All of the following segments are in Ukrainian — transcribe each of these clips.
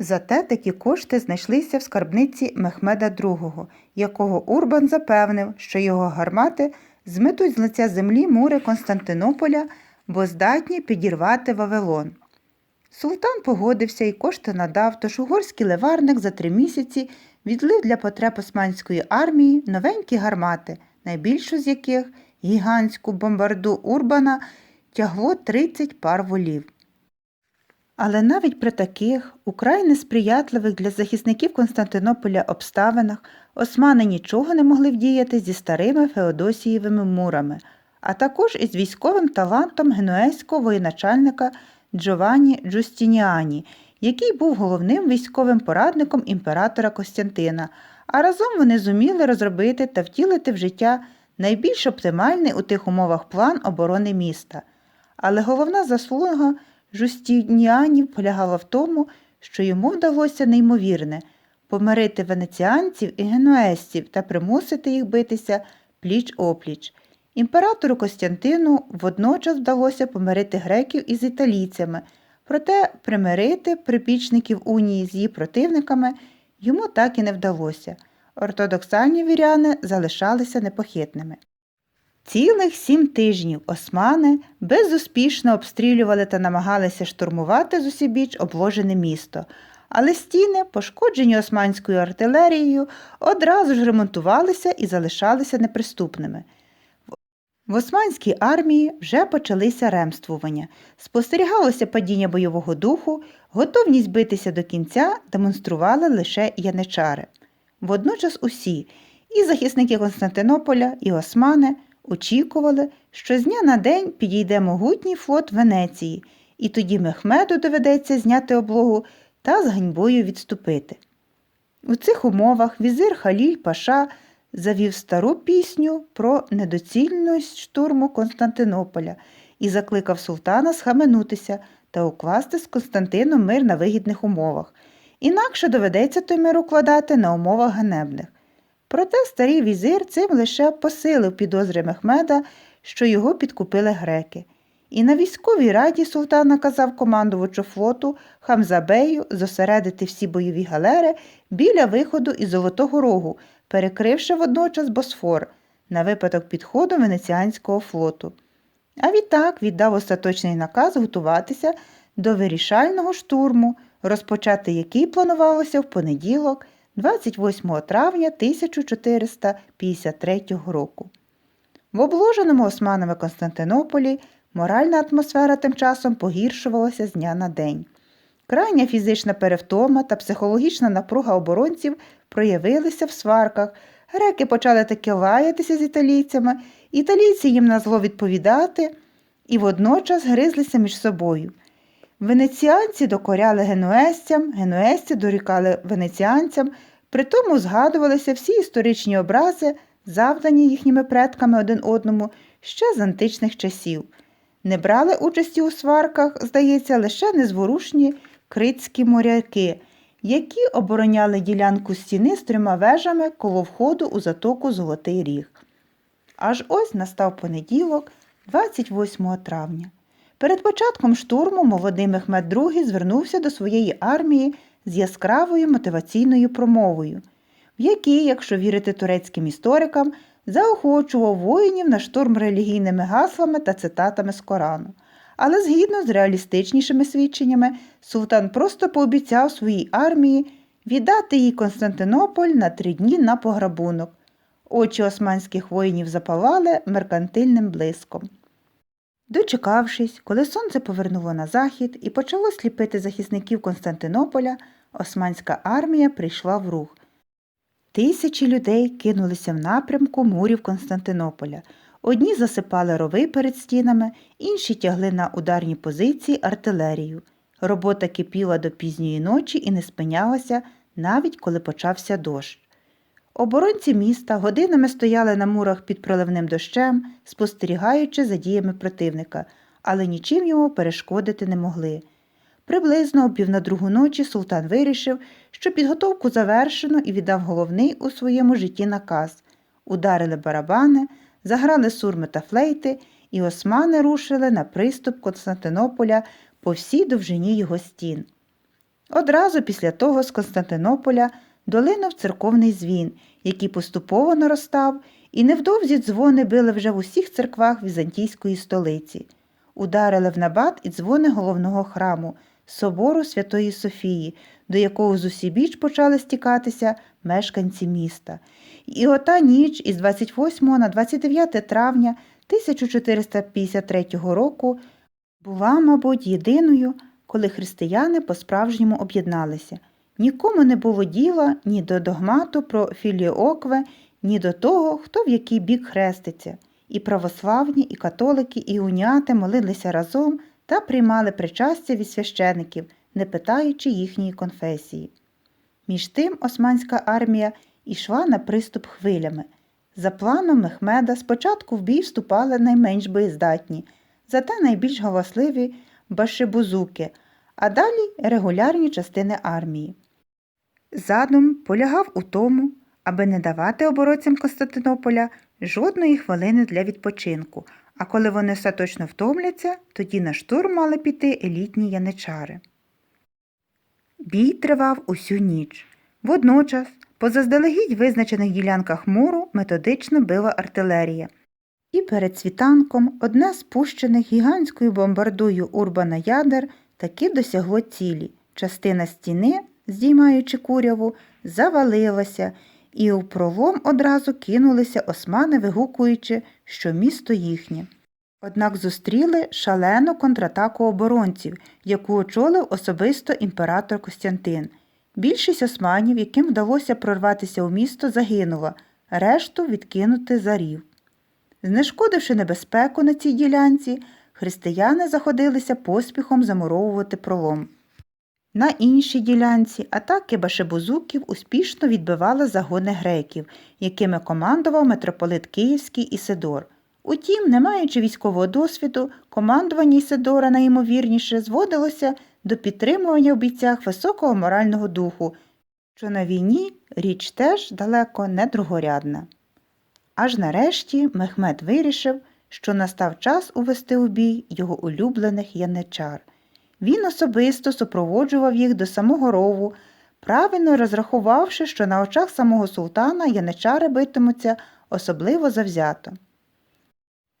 Зате такі кошти знайшлися в скарбниці Мехмеда II, якого Урбан запевнив, що його гармати зметуть з лиця землі мури Константинополя, бо здатні підірвати Вавилон. Султан погодився і кошти надав, тож угорський леварник за три місяці відлив для потреб османської армії новенькі гармати, найбільшу з яких гігантську бомбарду Урбана тягло 30 пар волів. Але навіть при таких, украй несприятливих для захисників Константинополя обставинах, османи нічого не могли вдіяти зі старими Феодосієвими мурами, а також із військовим талантом генуезького воєначальника Джованні Джустініані, який був головним військовим порадником імператора Костянтина, а разом вони зуміли розробити та втілити в життя найбільш оптимальний у тих умовах план оборони міста. Але головна заслуга Жустініанів полягала в тому, що йому вдалося неймовірне помирити венеціанців і генуезців та примусити їх битися пліч опліч. Імператору Костянтину водночас вдалося помирити греків із італійцями, проте примирити припічників унії з її противниками йому так і не вдалося. Ортодоксальні віряни залишалися непохитними. Цілих сім тижнів османи безуспішно обстрілювали та намагалися штурмувати зусібіч обложене місто, але стіни, пошкоджені османською артилерією, одразу ж ремонтувалися і залишалися неприступними. В османській армії вже почалися ремствування, спостерігалося падіння бойового духу, готовність битися до кінця демонстрували лише яничари. Водночас усі, і захисники Константинополя, і османи, очікували, що з дня на день підійде могутній флот Венеції, і тоді Мехмеду доведеться зняти облогу та з ганьбою відступити. У цих умовах візир Халіль Паша завів стару пісню про недоцільність штурму Константинополя і закликав султана схаменутися та укласти з Константином мир на вигідних умовах. Інакше доведеться той мир укладати на умовах ганебних. Проте старий візир цим лише посилив підозри Мехмеда, що його підкупили греки. І на військовій раді султан наказав командувачу флоту Хамзабею зосередити всі бойові галери біля виходу із Золотого Рогу, перекривши водночас Босфор на випадок підходу Венеціанського флоту. А відтак віддав остаточний наказ готуватися до вирішального штурму, розпочати який планувалося в понеділок, 28 травня 1453 року. В обложеному османами Константинополі моральна атмосфера тим часом погіршувалася з дня на день. Крайня фізична перевтома та психологічна напруга оборонців проявилися в сварках. Греки почали таки лаятися з італійцями, італійці їм на зло відповідати і водночас гризлися між собою. Венеціанці докоряли генуезцям, генуезці дорікали венеціанцям, при тому згадувалися всі історичні образи, завдані їхніми предками один одному ще з античних часів. Не брали участі у сварках, здається, лише незворушні критські моряки, які обороняли ділянку стіни з трьома вежами коло входу у затоку Золотий Ріг. Аж ось настав понеділок, 28 травня. Перед початком штурму молодий Мехмед II звернувся до своєї армії з яскравою мотиваційною промовою, в якій, якщо вірити турецьким історикам, заохочував воїнів на штурм релігійними гаслами та цитатами з Корану. Але згідно з реалістичнішими свідченнями, султан просто пообіцяв своїй армії віддати їй Константинополь на три дні на пограбунок. Очі османських воїнів запалали меркантильним блиском. Дочекавшись, коли сонце повернуло на захід і почало сліпити захисників Константинополя, османська армія прийшла в рух. Тисячі людей кинулися в напрямку мурів Константинополя. Одні засипали рови перед стінами, інші тягли на ударні позиції артилерію. Робота кипіла до пізньої ночі і не спинялася, навіть коли почався дощ. Оборонці міста годинами стояли на мурах під проливним дощем, спостерігаючи за діями противника, але нічим йому перешкодити не могли. Приблизно о пів на другу ночі султан вирішив, що підготовку завершено і віддав головний у своєму житті наказ. Ударили барабани, заграли сурми та флейти, і османи рушили на приступ Константинополя по всій довжині його стін. Одразу після того з Константинополя долинув церковний дзвін, який поступово наростав, і невдовзі дзвони били вже в усіх церквах візантійської столиці. Ударили в набат і дзвони головного храму, собору Святої Софії, до якого з усібіч почали стікатися мешканці міста. І ота ніч із 28 на 29 травня 1453 року була, мабуть, єдиною, коли християни по-справжньому об'єдналися. Нікому не було діла ні до догмату про філіокве, ні до того, хто в який бік хреститься. І православні, і католики, і уняти молилися разом та приймали причастя від священиків, не питаючи їхньої конфесії. Між тим османська армія йшла на приступ хвилями. За планом Мехмеда спочатку в бій вступали найменш боєздатні, зате найбільш галасливі башибузуки, а далі регулярні частини армії. Задум полягав у тому, аби не давати оборонцям Константинополя жодної хвилини для відпочинку, а коли вони остаточно втомляться, тоді на штурм мали піти елітні яничари. Бій тривав усю ніч. Водночас, по заздалегідь визначених ділянках муру методично била артилерія. І перед світанком одне з пущених гігантською бомбардою Урбана ядер таки досягло цілі. Частина стіни, здіймаючи куряву, завалилася, і у пролом одразу кинулися османи, вигукуючи, що місто їхнє. Однак зустріли шалену контратаку оборонців, яку очолив особисто імператор Костянтин. Більшість османів, яким вдалося прорватися у місто, загинула, решту відкинути за рів. Знешкодивши небезпеку на цій ділянці, християни заходилися поспіхом замуровувати пролом. На іншій ділянці атаки башебузуків успішно відбивали загони греків, якими командував митрополит Київський Ісидор. Утім, не маючи військового досвіду, командування Ісидора найімовірніше зводилося до підтримування в бійцях високого морального духу, що на війні річ теж далеко не другорядна. Аж нарешті Мехмед вирішив, що настав час увести у бій його улюблених яничар. Він особисто супроводжував їх до самого рову, правильно розрахувавши, що на очах самого султана яничари битимуться особливо завзято.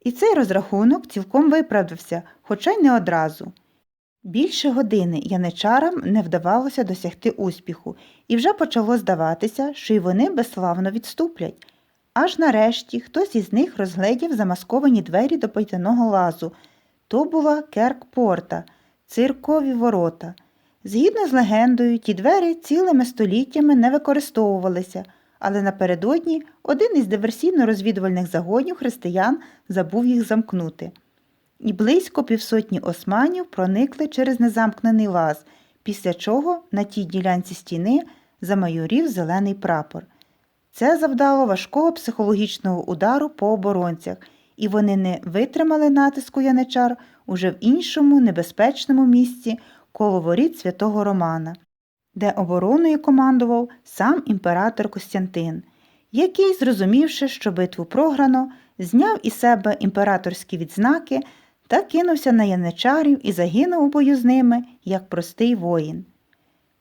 І цей розрахунок цілком виправдався, хоча й не одразу. Більше години яничарам не вдавалося досягти успіху, і вже почало здаватися, що й вони безславно відступлять. Аж нарешті хтось із них розгледів замасковані двері до потяного лазу. То була Керк-порта, циркові ворота. Згідно з легендою, ті двері цілими століттями не використовувалися, але напередодні один із диверсійно-розвідувальних загонів християн забув їх замкнути. І близько півсотні османів проникли через незамкнений лаз, після чого на тій ділянці стіни замайорів зелений прапор. Це завдало важкого психологічного удару по оборонцях, і вони не витримали натиску яничар уже в іншому небезпечному місці коло воріт святого Романа, де обороною командував сам імператор Костянтин, який, зрозумівши, що битву програно, зняв із себе імператорські відзнаки та кинувся на яничарів і загинув у бою з ними як простий воїн.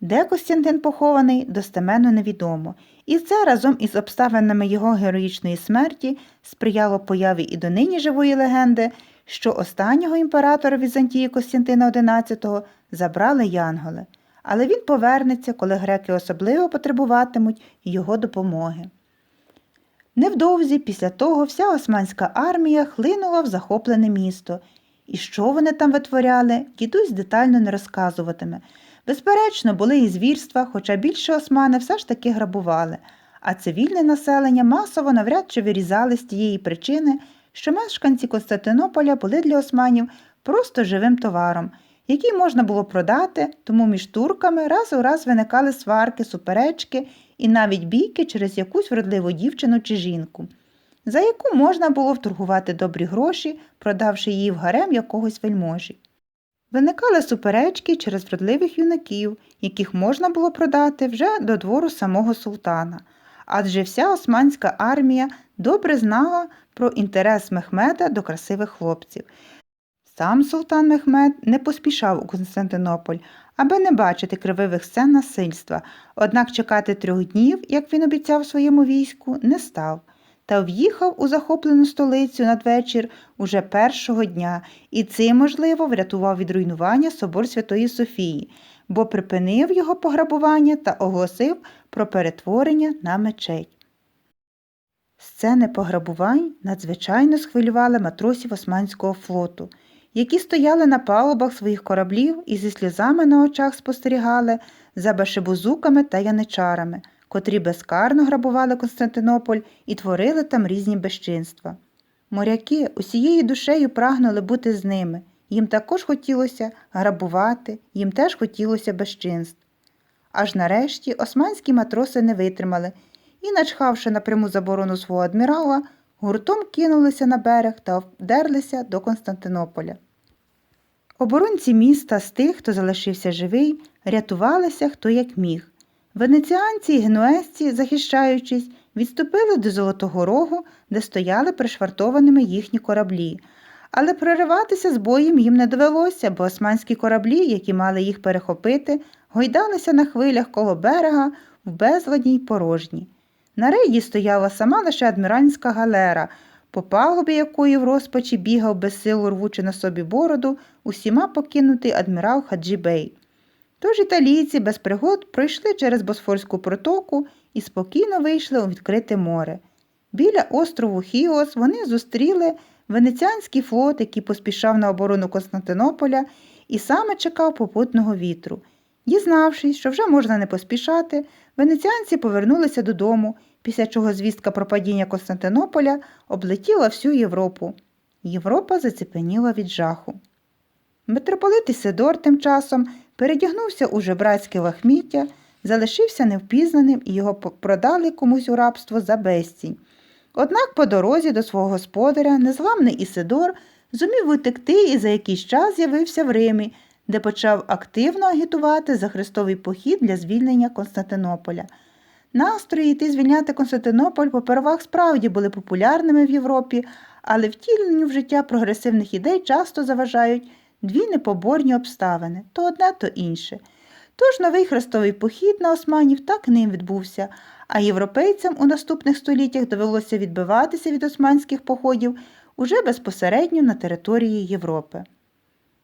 Де Костянтин похований, достеменно невідомо, і це разом із обставинами його героїчної смерті сприяло появі і донині живої легенди, що останнього імператора Візантії Костянтина XI забрали янголи, але він повернеться, коли греки особливо потребуватимуть його допомоги. Невдовзі після того вся османська армія хлинула в захоплене місто, і що вони там витворяли, дідусь детально не розказуватиме. Безперечно, були і звірства, хоча більше османи все ж таки грабували, а цивільне населення масово навряд чи вирізали з тієї причини, що мешканці Константинополя були для османів просто живим товаром, який можна було продати, тому між турками раз у раз виникали сварки, суперечки і навіть бійки через якусь вродливу дівчину чи жінку, за яку можна було вторгувати добрі гроші, продавши її в гарем якогось вельможі. Виникали суперечки через вродливих юнаків, яких можна було продати вже до двору самого султана, адже вся османська армія добре знала про інтерес Мехмеда до красивих хлопців. Сам султан Мехмед не поспішав у Константинополь, аби не бачити крививих сцен насильства, однак чекати трьох днів, як він обіцяв своєму війську, не став. Та в'їхав у захоплену столицю надвечір уже першого дня, і цим, можливо, врятував від руйнування собор Святої Софії, бо припинив його пограбування та оголосив про перетворення на мечеть. Сцени пограбувань надзвичайно схвилювали матросів Османського флоту, які стояли на палубах своїх кораблів і зі сльозами на очах спостерігали за башибузуками та яничарами, котрі безкарно грабували Константинополь і творили там різні безчинства. Моряки усією душею прагнули бути з ними. Їм також хотілося грабувати, їм теж хотілося безчинств. Аж нарешті османські матроси не витримали і, начхавши на пряму заборону свого адмірала, гуртом кинулися на берег та вдерлися до Константинополя. Оборонці міста з тих, хто залишився живий, рятувалися хто як міг. Венеціанці і генуезці, захищаючись, відступили до Золотого Рогу, де стояли пришвартованими їхні кораблі. Але прориватися з боєм їм не довелося, бо османські кораблі, які мали їх перехопити, гойдалися на хвилях коло берега в безладній й порожні. На рейді стояла сама лише адміральська галера, по палубі якої в розпачі бігав без силу рвучи на собі бороду, усіма покинутий адмірал Хаджібей. Тож італійці без пригод пройшли через Босфорську протоку і спокійно вийшли у відкрите море. Біля острову Хіос вони зустріли венеціанський флот, який поспішав на оборону Константинополя і саме чекав попутного вітру. Дізнавшись, що вже можна не поспішати, венеціанці повернулися додому, після чого звістка про падіння Константинополя облетіла всю Європу. Європа заціпеніла від жаху. Митрополит Ісидор тим часом передягнувся у жебрацьке лахміття, залишився невпізнаним і його продали комусь у рабство за безцінь. Однак по дорозі до свого господаря незламний Ісидор зумів утекти і за якийсь час з'явився в Римі, де почав активно агітувати за хрестовий похід для звільнення Константинополя. Настрої йти звільняти Константинополь попервах справді були популярними в Європі, але втіленню в життя прогресивних ідей часто заважають дві непоборні обставини то одне, то інше. Тож новий хрестовий похід на османів так ним відбувся, а європейцям у наступних століттях довелося відбиватися від османських походів уже безпосередньо на території Європи.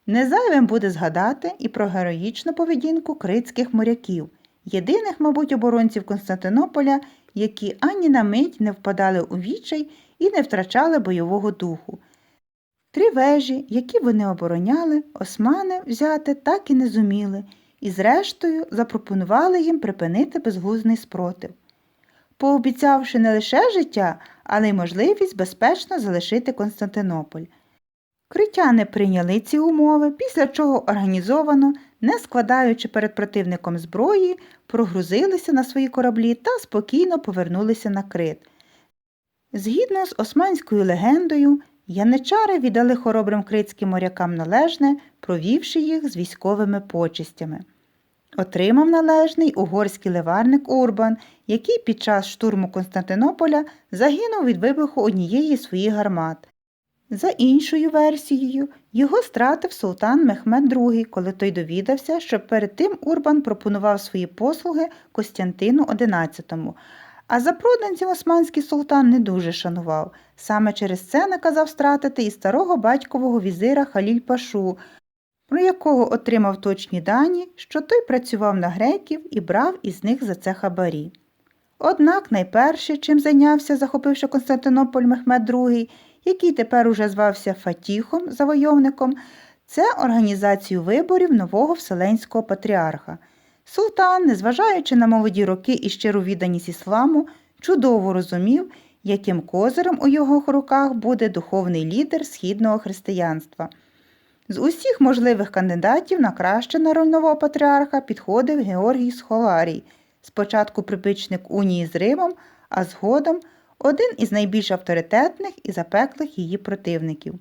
Незайвим буде згадати і про героїчну поведінку критських моряків, єдиних, мабуть, оборонців Константинополя, які ані на мить не впадали у відчай і не втрачали бойового духу. Три вежі, які вони обороняли, османи взяти так і не зуміли, і, зрештою, запропонували їм припинити безглузний спротив, пообіцявши не лише життя, але й можливість безпечно залишити Константинополь. Критяни прийняли ці умови, після чого організовано, не складаючи перед противником зброї, прогрузилися на свої кораблі та спокійно повернулися на крит. Згідно з османською легендою, яничари віддали хоробрим критським морякам належне, провівши їх з військовими почестями. Отримав належний угорський леварник Урбан, який під час штурму Константинополя загинув від вибуху однієї з своїх гармат. За іншою версією, його стратив султан Мехмед II, коли той довідався, що перед тим Урбан пропонував свої послуги Костянтину XI, а запроданців османський султан не дуже шанував. Саме через це наказав стратити і старого батькового візира Халіль Пашу, про якого отримав точні дані, що той працював на греків і брав із них за це хабарі. Однак найперше, чим зайнявся, захопивши Константинополь Мехмед II, який тепер уже звався Фатіхом, завойовником, це організацію виборів нового вселенського патріарха. Султан, незважаючи на молоді роки і щиру відданість ісламу, чудово розумів, яким козирем у його руках буде духовний лідер східного християнства. З усіх можливих кандидатів на краще на роль патріарха підходив Георгій Схоларій, спочатку припичник унії з Римом, а згодом один із найбільш авторитетних і запеклих її противників.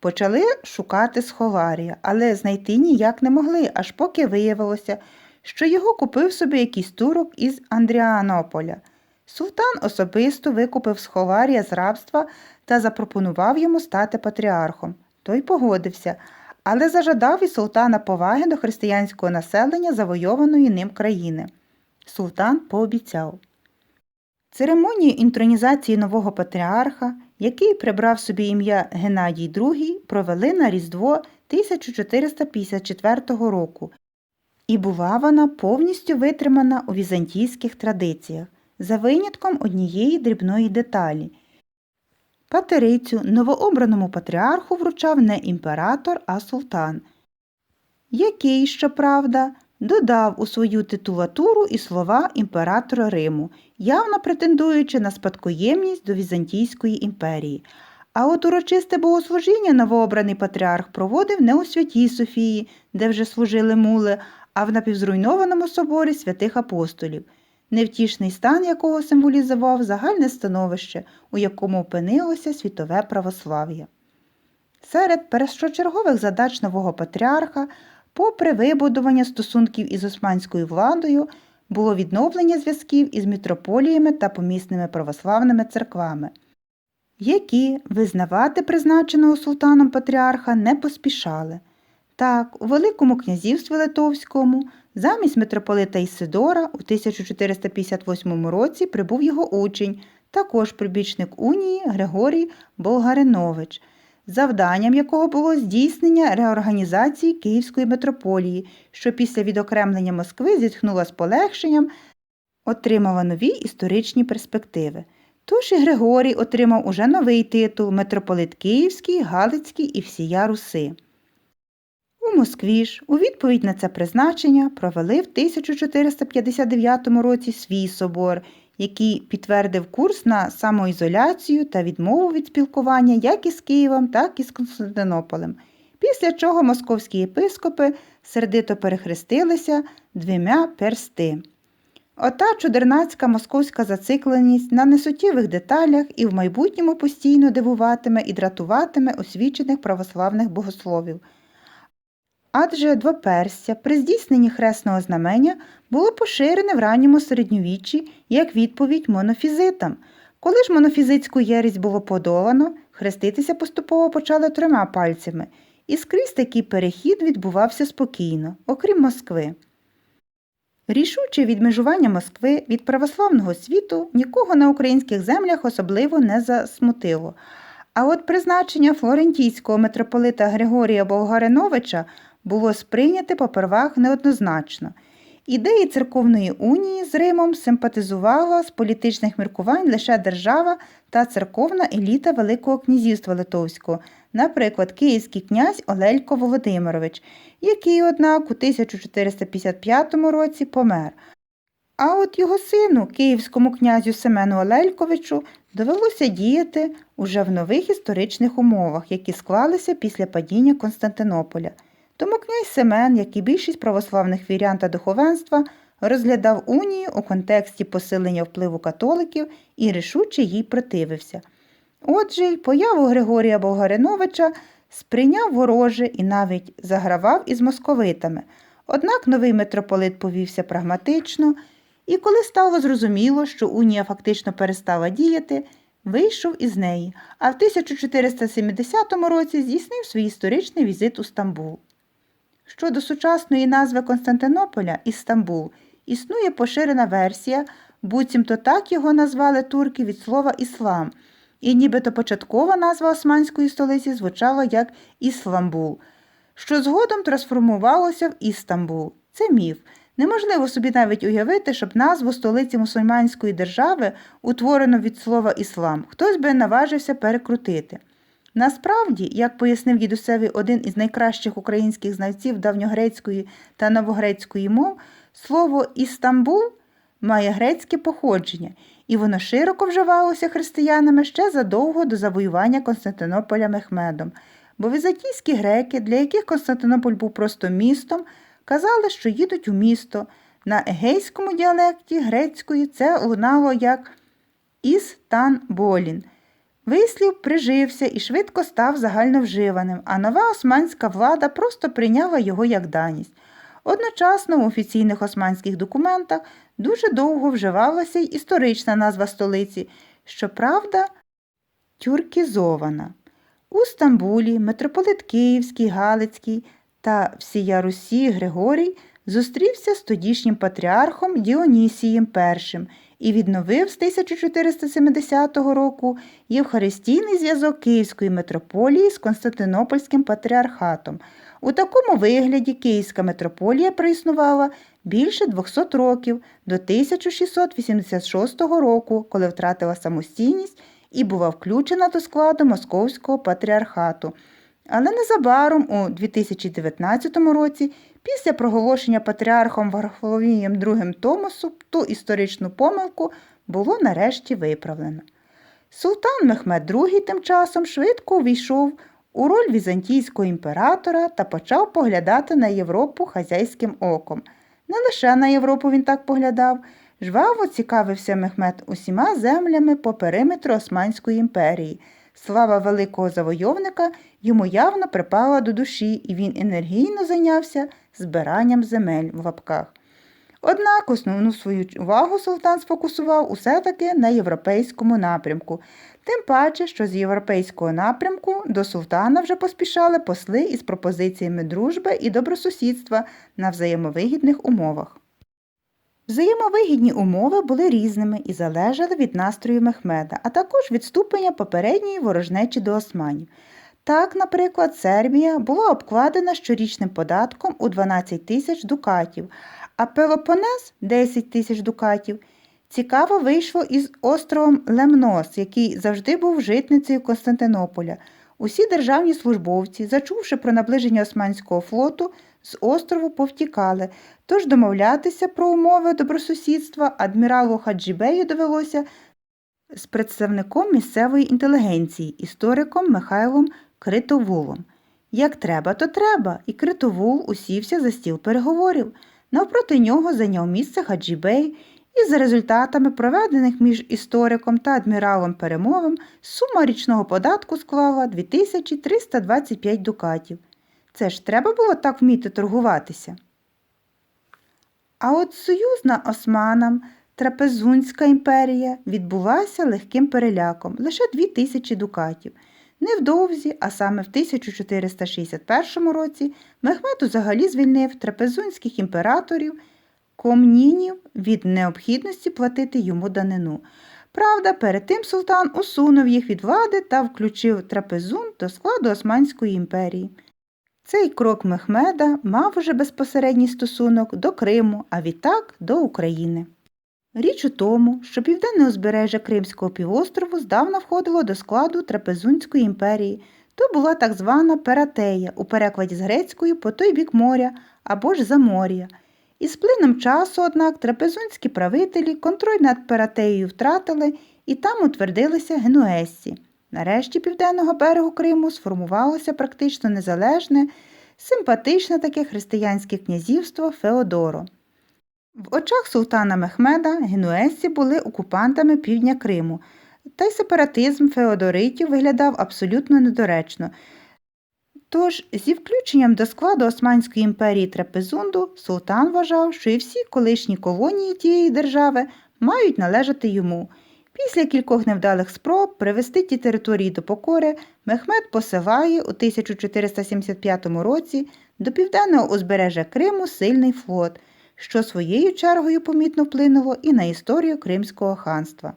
Почали шукати Схоларія, але знайти ніяк не могли, аж поки виявилося, що його купив собі якийсь турок із Андріанополя. Султан особисто викупив Схоларія з рабства та запропонував йому стати патріархом. Той погодився, але зажадав від султана поваги до християнського населення завойованої ним країни. Султан пообіцяв. Церемонію інтронізації нового патріарха, який прибрав собі ім'я Геннадій II, провели на Різдво 1454 року, і була вона повністю витримана у візантійських традиціях, за винятком однієї дрібної деталі. Патерицю новообраному патріарху вручав не імператор, а султан, який, щоправда, додав у свою титулатуру і слова імператора Риму, явно претендуючи на спадкоємність до Візантійської імперії. А от урочисте богослужіння новообраний патріарх проводив не у святій Софії, де вже служили мули, а в напівзруйнованому соборі святих апостолів, невтішний стан якого символізував загальне становище, у якому опинилося світове православ'я. Серед першочергових задач нового патріарха, попри вибудування стосунків із османською владою, було відновлення зв'язків із мітрополіями та помісними православними церквами, які визнавати призначеного султаном патріарха не поспішали. Так, у Великому князівстві Литовському замість митрополита Ісидора у 1458 році прибув його учень, також прибічник унії Григорій Болгаринович, завданням якого було здійснення реорганізації Київської митрополії, що після відокремлення Москви зітхнула з полегшенням, отримала нові історичні перспективи. Тож і Григорій отримав уже новий титул митрополит Київський, Галицький і всія Руси. Москві ж у відповідь на це призначення провели в 1459 році свій собор, який підтвердив курс на самоізоляцію та відмову від спілкування як із Києвом, так і з Константинополем, після чого московські єпископи сердито перехрестилися двома персти. Ота чудернацька московська зацикленість на несуттєвих деталях і в майбутньому постійно дивуватиме і дратуватиме освічених православних богословів. Адже двоперстя при здійсненні хресного знамення було поширене в ранньому середньовіччі як відповідь монофізитам. Коли ж монофізитську єресь було подолано, хреститися поступово почали трьома пальцями, і скрізь такий перехід відбувався спокійно, окрім Москви. Рішуче відмежування Москви від православного світу нікого на українських землях особливо не засмутило. А от призначення флорентійського митрополита Григорія Болгариновича було сприйняте попервах неоднозначно. Ідеї церковної унії з Римом симпатизувала з політичних міркувань лише держава та церковна еліта Великого князівства Литовського, наприклад, київський князь Олелько Володимирович, який, однак, у 1455 році помер. А от його сину, київському князю Семену Олельковичу, довелося діяти уже в нових історичних умовах, які склалися після падіння Константинополя. Тому князь Семен, як і більшість православних вірян та духовенства, розглядав унію у контексті посилення впливу католиків і рішуче їй противився. Отже, й появу Григорія Болгариновича сприйняв вороже і навіть загравав із московитами. Однак новий митрополит повівся прагматично, і коли стало зрозуміло, що унія фактично перестала діяти, вийшов із неї, а в 1470 році здійснив свій історичний візит у Стамбул. Щодо сучасної назви Константинополя Істамбул, існує поширена версія, буцімто так його назвали турки від слова іслам, і нібито початкова назва османської столиці звучала як Ісламбул, що згодом трансформувалося в Істамбул. Це міф. Неможливо собі навіть уявити, щоб назву столиці мусульманської держави, утворено від слова іслам, хтось би наважився перекрутити. Насправді, як пояснив дідусеві один із найкращих українських знавців давньогрецької та новогрецької мов, слово Істамбул має грецьке походження, і воно широко вживалося християнами ще задовго до завоювання Константинополя Мехмедом, бо візантійські греки, для яких Константинополь був просто містом, казали, що їдуть у місто. На егейському діалекті грецької це лунало як Істанболін. Вислів прижився і швидко став загальновживаним, а нова османська влада просто прийняла його як даність. Одночасно в офіційних османських документах дуже довго вживалася й історична назва столиці, щоправда, тюркізована. У Стамбулі митрополит Київський, Галицький та всія Русі Григорій зустрівся з тодішнім патріархом Діонісієм І і відновив з 1470 року євхаристійний зв'язок Київської митрополії з Константинопольським патріархатом. У такому вигляді Київська митрополія проіснувала більше 200 років до 1686 року, коли втратила самостійність і була включена до складу Московського патріархату. Але незабаром у 2019 році, після проголошення патріархом Варфоломієм II Томосу, ту історичну помилку було нарешті виправлено. Султан Мехмед II тим часом швидко увійшов у роль візантійського імператора та почав поглядати на Європу хазяйським оком. Не лише на Європу він так поглядав, жваво цікавився Мехмед усіма землями по периметру Османської імперії. Слава великого завойовника йому явно припала до душі, і він енергійно зайнявся збиранням земель в лапках. Однак основну свою увагу султан сфокусував усе таки на європейському напрямку, тим паче, що з європейського напрямку до султана вже поспішали посли із пропозиціями дружби і добросусідства на взаємовигідних умовах. Взаємовигідні умови були різними і залежали від настрою Мехмеда, а також від ступеня попередньої ворожнечі до османів. Так, наприклад, Сербія була обкладена щорічним податком у 12 тисяч дукатів, а Пелопонес 10 тисяч дукатів. Цікаво вийшло із островом Лемнос, який завжди був житницею Константинополя. Усі державні службовці, зачувши про наближення Османського флоту, з острову повтікали, тож домовлятися про умови добросусідства адміралу Хаджібею довелося з представником місцевої інтелігенції, істориком Михайлом Критовулом. Як треба, то треба, і Критовул усівся за стіл переговорів. Навпроти нього зайняв місце Хаджібей, і за результатами проведених між істориком та адміралом перемовин сума річного податку склала 2325 дукатів. Це ж треба було так вміти торгуватися. А от союзна османам Трапезунська імперія відбулася легким переляком лише 2000 дукатів. Невдовзі, а саме в 1461 році, Мехмед взагалі звільнив трапезунських імператорів комнінів від необхідності платити йому данину. Правда, перед тим султан усунув їх від влади та включив трапезун до складу Османської імперії. Цей крок Мехмеда мав уже безпосередній стосунок до Криму, а відтак до України. Річ у тому, що південне узбережжя Кримського півострову здавна входило до складу Трапезунської імперії, то була так звана Ператея, у перекладі з грецькою по той бік моря або ж Замор'я. І з плином часу, однак, трапезунські правителі контроль над Ператеєю втратили і там утвердилися генуесці. Нарешті південного берегу Криму сформувалося практично незалежне, симпатичне таке християнське князівство Феодоро. В очах султана Мехмеда генуесці були окупантами півдня Криму, та й сепаратизм феодоритів виглядав абсолютно недоречно. Тож, зі включенням до складу Османської імперії Трапезунду, султан вважав, що і всі колишні колонії тієї держави мають належати йому. Після кількох невдалих спроб привести ті території до покори, Мехмед посилає у 1475 році до південного узбережжя Криму сильний флот, що своєю чергою помітно вплинуло і на історію Кримського ханства.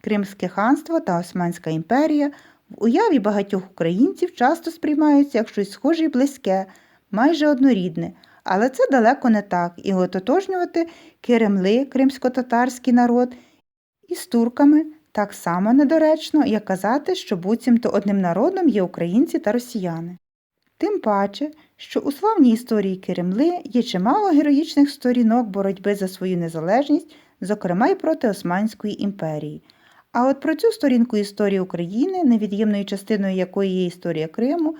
Кримське ханство та Османська імперія в уяві багатьох українців часто сприймаються як щось схоже і близьке, майже однорідне, але це далеко не так, і ототожнювати Керемли, кримсько-татарський народ, із турками так само недоречно, як казати, що буцімто одним народом є українці та росіяни. Тим паче, що у славній історії Керемли є чимало героїчних сторінок боротьби за свою незалежність, зокрема й проти Османської імперії. А от про цю сторінку історії України, невід'ємною частиною якої є історія Криму,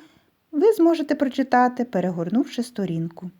ви зможете прочитати, перегорнувши сторінку.